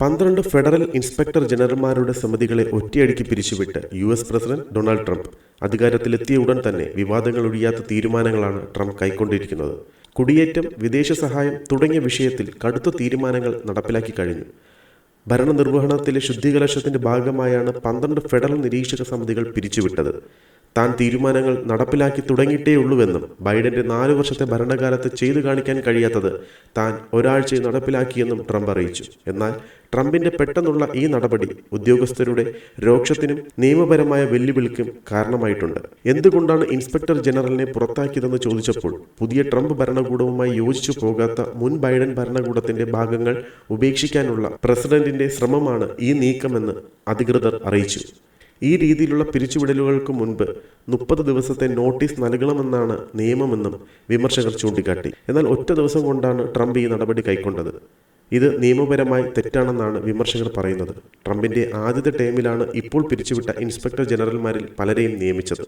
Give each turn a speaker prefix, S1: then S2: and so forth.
S1: പന്ത്രണ്ട് federal inspector ജനറൽമാരുടെ സമിതികളെ ഒറ്റയടിക്ക് പിരിച്ചുവിട്ട് U S president Donald Trump അധികാരത്തിലെത്തിയ ഉടൻ തന്നെ വിവാദങ്ങൾ ഒഴിയാത്ത തീരുമാനങ്ങളാണ് ട്രംപ് കൈക്കൊണ്ടിരിക്കുന്നത്. കുടിയേറ്റം വിദേശ സഹായം തുടങ്ങിയ വിഷയത്തിൽ കടുത്ത തീരുമാനങ്ങൾ നടപ്പിലാക്കി കഴിഞ്ഞു. ഭരണനിർവഹണത്തിലെ ശുദ്ധികലശത്തിന്റെ ഭാഗമായാണ് പന്ത്രണ്ട് ഫെഡറൽ നിരീക്ഷക സമിതികൾ പിരിച്ചുവിട്ടത്. താൻ തീരുമാനങ്ങൾ നടപ്പിലാക്കി തുടങ്ങിയിട്ടേയുള്ളൂവെന്നും ബൈഡന്റെ നാലു വർഷത്തെ ഭരണകാലത്ത് ചെയ്തു കാണിക്കാൻ കഴിയാത്തത് താൻ ഒരാഴ്ചയിൽ നടപ്പിലാക്കിയെന്നും ട്രംപ് അറിയിച്ചു. എന്നാൽ ട്രംപിന്റെ പെട്ടെന്നുള്ള ഈ നടപടി ഉദ്യോഗസ്ഥരുടെ രോക്ഷത്തിനും നിയമപരമായ വെല്ലുവിളിക്കും കാരണമായിട്ടുണ്ട്. എന്തുകൊണ്ടാണ് ഇൻസ്പെക്ടർ ജനറലിനെ പുറത്താക്കിയതെന്ന് ചോദിച്ചപ്പോൾ പുതിയ ട്രംപ് ഭരണകൂടവുമായി യോജിച്ചു പോകാത്ത മുൻ ബൈഡൻ ഭരണകൂടത്തിന്റെ ഭാഗങ്ങൾ ഉപേക്ഷിക്കാനുള്ള പ്രസിഡന്റിന്റെ ശ്രമമാണ് ഈ നീക്കമെന്ന് അധികൃതർ അറിയിച്ചു. ഈ രീതിയിലുള്ള പിരിച്ചുവിടലുകൾക്ക് മുൻപ് മുപ്പത് ദിവസത്തെ നോട്ടീസ് നൽകണമെന്നാണ് നിയമമെന്നും വിമർശകർ ചൂണ്ടിക്കാട്ടി. എന്നാൽ ഒറ്റ ദിവസം കൊണ്ടാണ് ട്രംപ് ഈ നടപടി കൈക്കൊണ്ടത്. ഇത് നിയമപരമായി തെറ്റാണെന്നാണ് വിമർശകർ പറയുന്നത്. ട്രംപിന്റെ ആദ്യത്തെ ടേമിലാണ് ഇപ്പോൾ പിരിച്ചുവിട്ട ഇൻസ്പെക്ടർ ജനറൽമാരിൽ പലരെയും നിയമിച്ചത്.